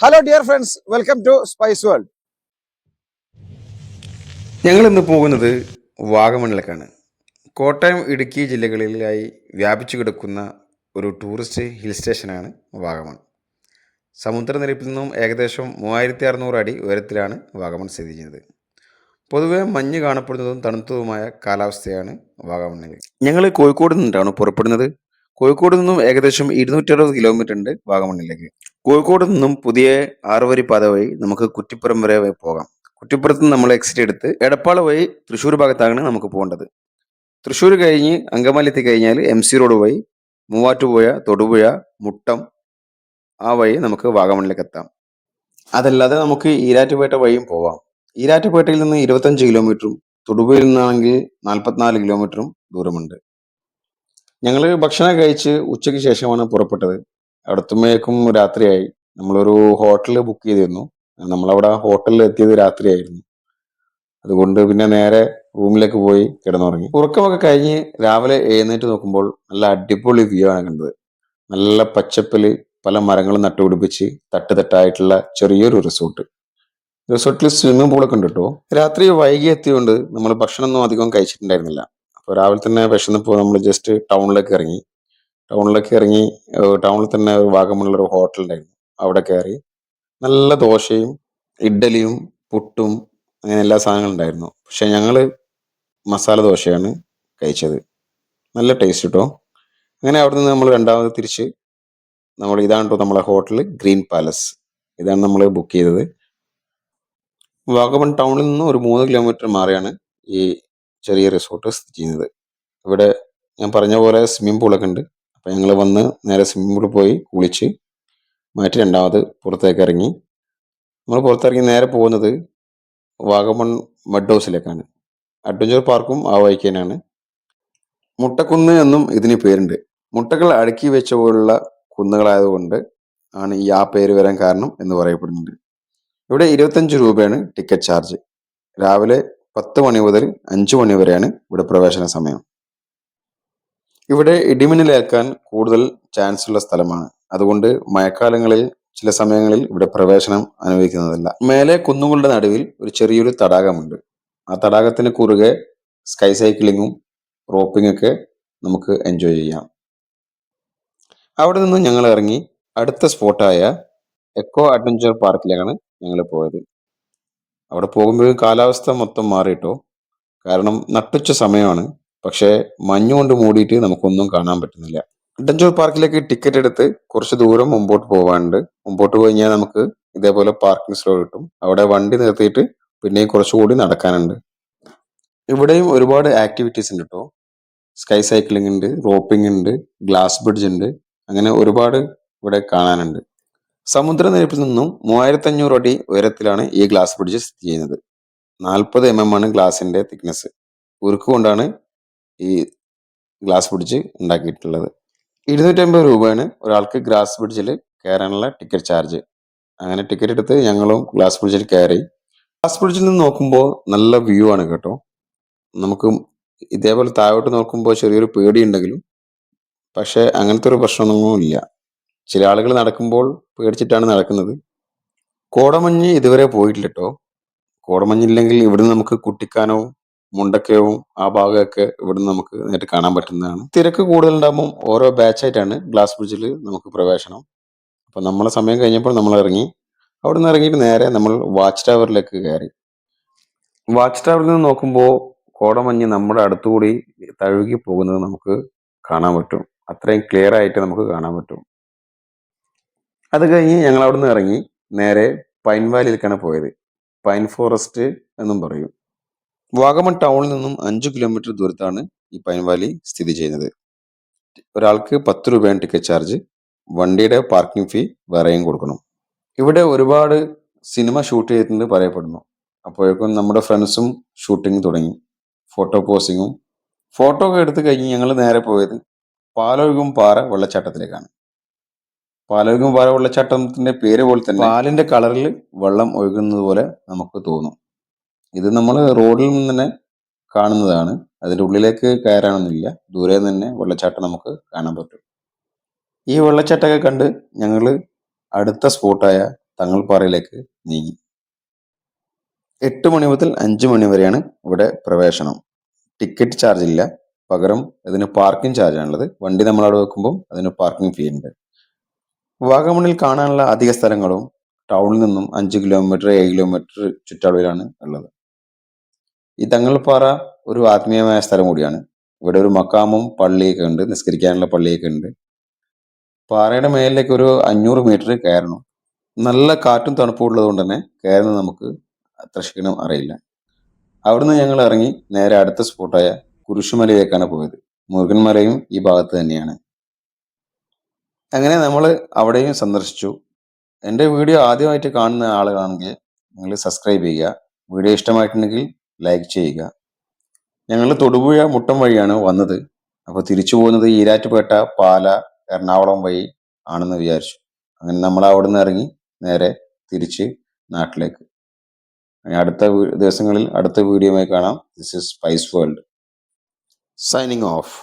Hello dear friends welcome to spice world ഞങ്ങൾ ഇന്ന് പോകുന്നത് വാഗമണിലേക്കാണ് കോട്ടയം ഇടുക്കി ജില്ലകളിലായി വ്യാപിച്ചു കിടക്കുന്ന ഒരു ടൂറിസ്റ്റ് ഹിൽ സ്റ്റേഷനാണ് വാഗമൺ. സമുദ്രനിരപ്പിൽ നിന്നും ഏകദേശം മൂവായിരത്തി അറുന്നൂറ് അടി ഉയരത്തിലാണ് വാഗമൺ സ്ഥിതി ചെയ്യുന്നത്. പൊതുവേ മഞ്ഞ് കാണപ്പെടുന്നതും തണുത്തതുമായ കാലാവസ്ഥയാണ് വാഗമണ്ണിൽ. ഞങ്ങൾ കോഴിക്കോട് നിന്നിട്ടാണ് പുറപ്പെടുന്നത്. കോഴിക്കോട് നിന്നും ഏകദേശം ഇരുന്നൂറ്ററുപത് കിലോമീറ്റർ ഉണ്ട് വാഗമണ്ണിലേക്ക്. കോഴിക്കോട് നിന്നും പുതിയ ആറുവരി പാത വഴി നമുക്ക് കുറ്റിപ്പുറം വരെ പോകാം. കുറ്റിപ്പുറത്ത് നിന്ന് നമ്മൾ എക്സിറ്റ് എടുത്ത് എടപ്പാള വഴി തൃശ്ശൂർ ഭാഗത്താണ് നമുക്ക് പോകേണ്ടത്. തൃശ്ശൂർ കഴിഞ്ഞ് അങ്കമാലി എത്തി കഴിഞ്ഞാൽ എം സി റോഡ് വഴി മൂവാറ്റുപുഴ തൊടുപുഴ മുട്ടം ആ വഴി നമുക്ക് വാഗമണിലേക്ക് എത്താം. അതല്ലാതെ നമുക്ക് ഈരാറ്റുപേട്ട വഴിയും പോവാം. ഈരാറ്റുപേട്ടയിൽ നിന്ന് ഇരുപത്തഞ്ച് കിലോമീറ്ററും തൊടുപുഴയിൽ നിന്നാണെങ്കിൽ നാൽപ്പത്തിനാല് കിലോമീറ്ററും ദൂരമുണ്ട്. ഞങ്ങൾ ഭക്ഷണം കഴിച്ച് ഉച്ചയ്ക്ക് ശേഷമാണ് പുറപ്പെട്ടത്. അടുത്തുമേക്കും രാത്രിയായി. നമ്മളൊരു ഹോട്ടൽ ബുക്ക് ചെയ്തിരുന്നു. നമ്മളവിടെ ഹോട്ടലിൽ എത്തിയത് രാത്രിയായിരുന്നു. അതുകൊണ്ട് പിന്നെ നേരെ റൂമിലേക്ക് പോയി കിടന്നുറങ്ങി. ഉറക്കമൊക്കെ കഴിഞ്ഞ് രാവിലെ എഴുന്നേറ്റ് നോക്കുമ്പോൾ നല്ല അടിപൊളി വ്യൂ ആണ് കണ്ടത്. നല്ല പച്ചപ്പിൽ പല മരങ്ങളും നട്ടുപിടിപ്പിച്ച് തട്ടുതട്ടായിട്ടുള്ള ചെറിയൊരു റിസോർട്ട് റിസോർട്ടിൽ സ്വിമ്മിംഗ് പൂളൊക്കെ ഉണ്ട് കേട്ടോ. രാത്രി വൈകി എത്തിയതുകൊണ്ട് നമ്മൾ ഭക്ഷണമൊന്നും അധികം കഴിച്ചിട്ടുണ്ടായിരുന്നില്ല. അപ്പോൾ രാവിലെ തന്നെ വിശന്നപ്പോൾ നമ്മൾ ജസ്റ്റ് ടൗണിലേക്ക് ഇറങ്ങി. ടൗണിലേക്ക് ഇറങ്ങി ടൗണിൽ തന്നെ ഒരു ഹോട്ടൽ ഉണ്ടായിരുന്നു. അവിടെ കയറി. നല്ല ദോശയും ഇഡ്ഡലിയും പുട്ടും അങ്ങനെ എല്ലാ സാധനങ്ങളും ഉണ്ടായിരുന്നു. പക്ഷെ ഞങ്ങൾ മസാല ദോശയാണ് കഴിച്ചത്. നല്ല ടേസ്റ്റ് കേട്ടോ അങ്ങനെ അവിടെ നിന്ന് നമ്മൾ രണ്ടാമത് തിരിച്ച് നമ്മൾ ഇതാണ് കേട്ടോ നമ്മളെ ഹോട്ടൽ ഗ്രീൻ പാലസ് ഇതാണ് നമ്മൾ ബുക്ക് ചെയ്തത്. വാഗമൺ ടൗണിൽ നിന്ന് ഒരു മൂന്ന് കിലോമീറ്റർ മാറിയാണ് ഈ ചെറിയ റിസോർട്ട് സ്ഥിതി ചെയ്യുന്നത്. ഇവിടെ ഞാൻ പറഞ്ഞ പോലെ സ്വിമ്മിംഗ് പൂളൊക്കെ ഉണ്ട്. അപ്പം ഞങ്ങൾ വന്ന് നേരെ സ്വിമ്മിംഗ് പൂളിൽ പോയി കുളിച്ച് മാറ്റി രണ്ടാമത് പുറത്തേക്ക് ഇറങ്ങി. നമ്മൾ പുറത്തിറങ്ങി നേരെ പോകുന്നത് വാഗമൺ മഡ് ഹൗസിലേക്കാണ് അഡ്വഞ്ചർ പാർക്കും ആ വഴിക്ക് മുട്ടക്കുന്ന് എന്നും ഇതിന് പേരുണ്ട്. മുട്ടകൾ അടുക്കി വെച്ച പോലുള്ള കുന്നുകളായതുകൊണ്ട് ആണ് ഈ ആ പേര് വരാൻ കാരണം എന്ന് പറയപ്പെടുന്നുണ്ട് ഇവിടെ ഇരുപത്തഞ്ച് രൂപയാണ് ടിക്കറ്റ് ചാർജ് രാവിലെ പത്ത് മണി മുതൽ അഞ്ച് മണി വരെയാണ് ഇവിടെ പ്രവേശന സമയം. ഇവിടെ ഇടിമിന്നലേൽക്കാൻ കൂടുതൽ ചാൻസ് ഉള്ള സ്ഥലമാണ്. അതുകൊണ്ട് മഴക്കാലങ്ങളിൽ ചില സമയങ്ങളിൽ ഇവിടെ പ്രവേശനം അനുവദിക്കുന്നതല്ല. മേലെ കുന്നുകളുടെ നടുവിൽ ഒരു ചെറിയൊരു തടാകമുണ്ട്. ആ തടാകത്തിന് കുറുകെ സ്കൈ സൈക്ലിങ്ങും റോപ്പിംഗ് ഒക്കെ നമുക്ക് എൻജോയ് ചെയ്യാം. അവിടെ നിന്ന് ഞങ്ങൾ ഇറങ്ങി അടുത്ത സ്പോട്ടായ എക്കോ അഡ്വഞ്ചർ പാർക്കിലേക്കാണ് ഞങ്ങൾ പോയത്. അവിടെ പോകുമ്പോഴും കാലാവസ്ഥ മൊത്തം മാറിയിട്ടോ? കാരണം നട്ടുച്ച സമയമാണ്. പക്ഷേ മഞ്ഞുകൊണ്ട് മൂടിയിട്ട് നമുക്കൊന്നും കാണാൻ പറ്റുന്നില്ല. അഡ്വഞ്ചോർ പാർക്കിലേക്ക് ടിക്കറ്റ് എടുത്ത് കുറച്ച് ദൂരം മുമ്പോട്ട് പോകാനുണ്ട് മുമ്പോട്ട് കഴിഞ്ഞാൽ നമുക്ക് ഇതേപോലെ പാർക്കിംഗ് സ്ലോ കിട്ടും. അവിടെ വണ്ടി നിർത്തിയിട്ട് പിന്നെയും കുറച്ചുകൂടി നടക്കാനുണ്ട്. ഇവിടെയും ഒരുപാട് ആക്ടിവിറ്റീസ് ഉണ്ട് കേട്ടോ സ്കൈ സൈക്ലിംഗ് ഉണ്ട് റോപ്പിംഗ് ഉണ്ട് ഗ്ലാസ് ബ്രിഡ്ജ് ഉണ്ട്. അങ്ങനെ ഒരുപാട് ഇവിടെ കാണാനുണ്ട്. സമുദ്രനിരപ്പിൽ നിന്നും മൂവായിരത്തി അഞ്ഞൂറ് അടി ഉയരത്തിലാണ് ഈ ഗ്ലാസ് ബ്രിഡ്ജ് സ്ഥിതി ചെയ്യുന്നത്. നാൽപ്പത് എം എം ആണ് ഗ്ലാസിന്റെ തിക്നെസ് ഉരുക്ക് കൊണ്ടാണ് ഈ ഗ്ലാസ് ബ്രിഡ്ജ് ഉണ്ടാക്കിയിട്ടുള്ളത്. ഇരുന്നൂറ്റമ്പത് രൂപയാണ് ഒരാൾക്ക് ഗ്ലാസ് ബ്രിഡ്ജിൽ കയറാനുള്ള ടിക്കറ്റ് ചാർജ് അങ്ങനെ ടിക്കറ്റ് എടുത്ത് ഞങ്ങളും ഗ്ലാസ് ബ്രിഡ്ജിൽ കയറി. ഗ്ലാസ് ബ്രിഡ്ജിൽ നിന്ന് നോക്കുമ്പോൾ നല്ല വ്യൂ ആണ് കേട്ടോ. നമുക്ക് ഇതേപോലെ താഴോട്ട് നോക്കുമ്പോൾ ചെറിയൊരു പേടിയുണ്ടെങ്കിലും പക്ഷേ അങ്ങനത്തെ ഒരു പ്രശ്നമൊന്നും ഇല്ല ചില ആളുകൾ നടക്കുമ്പോൾ പേടിച്ചിട്ടാണ് നടക്കുന്നത്. കോടമഞ്ഞ് ഇതുവരെ പോയിട്ടില്ല കേട്ടോ കോടമഞ്ഞില്ലെങ്കിൽ ഇവിടുന്ന് നമുക്ക് കുട്ടിക്കാനവും മുണ്ടക്കയവും ആ ഭാഗമൊക്കെ ഇവിടുന്ന് നമുക്ക് നേരിട്ട് കാണാൻ പറ്റുന്നതാണ്. തിരക്ക് കൂടുതലുണ്ടാകുമ്പോൾ ഓരോ ബാച്ചായിട്ടാണ് ഗ്ലാസ് ബ്രിഡ്ജിൽ നമുക്ക് പ്രവേശനം. അപ്പൊ നമ്മളെ സമയം കഴിഞ്ഞപ്പോൾ നമ്മൾ ഇറങ്ങി. അവിടെ നിന്ന് ഇറങ്ങിയിട്ട് നേരെ നമ്മൾ വാച്ച് ടവറിലേക്ക് കയറി. വാച്ച് ടവറിൽ നിന്ന് നോക്കുമ്പോൾ കോടമഞ്ഞ് നമ്മുടെ അടുത്തുകൂടി തഴുകി പോകുന്നത് നമുക്ക് കാണാൻ പറ്റും. അത്രയും ക്ലിയർ ആയിട്ട് നമുക്ക് കാണാൻ പറ്റും. അത് കഴിഞ്ഞ് ഞങ്ങൾ അവിടെ നിന്ന് ഇറങ്ങി നേരെ പൈൻ വാലിയിലേക്കാണ് പോയത്. പൈൻ ഫോറസ്റ്റ് എന്നും പറയും. വാഗമൺ ടൗണിൽ നിന്നും അഞ്ച് കിലോമീറ്റർ ദൂരത്താണ് ഈ പൈൻ വാലി സ്ഥിതി ചെയ്യുന്നത്. ഒരാൾക്ക് പത്ത് രൂപയാണ് ടിക്കറ്റ് ചാർജ്. വണ്ടിയുടെ പാർക്കിംഗ് ഫീ വേറെയും കൊടുക്കണം. ഇവിടെ ഒരുപാട് സിനിമ ഷൂട്ട് ചെയ്തിട്ടുണ്ട് പറയപ്പെടുന്നു. അപ്പോഴേക്കും നമ്മുടെ ഫ്രണ്ട്സും ഷൂട്ടിംഗ് തുടങ്ങി. ഫോട്ടോ പോസിങ്ങും. ഫോട്ടോ ഒക്കെ എടുത്ത് കഴിഞ്ഞ് ഞങ്ങൾ നേരെ പോയത് പാലൊഴുകും പാറ വെള്ളച്ചാട്ടത്തിലേക്കാണ്. പാലൊഴുകും പാല വെള്ളച്ചാട്ടത്തിന്റെ പേര് പോലെ തന്നെ പാലിന്റെ കളറിൽ വെള്ളം ഒഴുകുന്നത് പോലെ നമുക്ക് തോന്നും. ഇത് നമ്മൾ റോഡിൽ നിന്ന് തന്നെ കാണുന്നതാണ്. അതിന്റെ ഉള്ളിലേക്ക് കയറാനൊന്നുമില്ല. ദൂരെ തന്നെ വെള്ളച്ചാട്ടം നമുക്ക് കാണാൻ പറ്റും. ഈ വെള്ളച്ചാട്ടമൊക്കെ കണ്ട് ഞങ്ങൾ അടുത്ത സ്പോട്ടായ തങ്ങൾപ്പാറയിലേക്ക് നീങ്ങി. എട്ട് മണി മുതൽ അഞ്ച് മണി വരെയാണ് ഇവിടെ പ്രവേശനം. ടിക്കറ്റ് ചാർജ് ഇല്ല പകരം ഇതിന് പാർക്കിംഗ് ചാർജ് ആണുള്ളത് വണ്ടി നമ്മൾ അവിടെ വെക്കുമ്പോൾ അതിന് പാർക്കിംഗ് ഫീ ഉണ്ട്. വാഗമണിൽ കാണാനുള്ള അധിക സ്ഥലങ്ങളും ടൗണിൽ നിന്നും അഞ്ച് കിലോമീറ്റർ ഏഴ് കിലോമീറ്റർ ചുറ്റളവിലാണ് ഉള്ളത്. ഈ തങ്ങൾപ്പാറ ഒരു ആത്മീയമായ സ്ഥലം കൂടിയാണ്. ഇവിടെ ഒരു മക്കാമും പള്ളിയൊക്കെ ഉണ്ട് നിസ്കരിക്കാനുള്ള പള്ളിയൊക്കെ ഉണ്ട്. പാറയുടെ മേലിലേക്ക് ഒരു അഞ്ഞൂറ് മീറ്റർ കയറണം. നല്ല കാറ്റും തണുപ്പും ഉള്ളത് കൊണ്ട് തന്നെ കയറുന്നത് നമുക്ക് അത്ര ക്ഷീണം അറിയില്ല. അവിടുന്ന് ഞങ്ങൾ ഇറങ്ങി നേരെ അടുത്ത സ്പോട്ടായ കുരിശുമലയിലേക്കാണ് പോയത്. മുരുകൻമലയും ഈ ഭാഗത്ത് തന്നെയാണ്. അങ്ങനെ നമ്മൾ അവിടെയും സന്ദർശിച്ചു. എന്റെ വീഡിയോ ആദ്യമായിട്ട് കാണുന്ന ആളുകളാണെങ്കിൽ നിങ്ങൾ സബ്സ്ക്രൈബ് ചെയ്യുക. വീഡിയോ ഇഷ്ടമായിട്ടുണ്ടെങ്കിൽ ലൈക്ക് ചെയ്യുക. ഞങ്ങൾ തൊടുപുഴ മുട്ടം വഴിയാണ് വന്നത്. അപ്പോൾ തിരിച്ചു പോകുന്നത് ഈരാറ്റുപേട്ട പാല എറണാകുളം വഴി ആണെന്ന് വിചാരിച്ചു. അങ്ങനെ നമ്മൾ അവിടെ നിന്ന് ഇറങ്ങി നേരെ തിരിച്ച് നാട്ടിലേക്ക്. അടുത്ത ദിവസങ്ങളിൽ അടുത്ത വീഡിയോയുമായി കാണാം. This is spice world signing off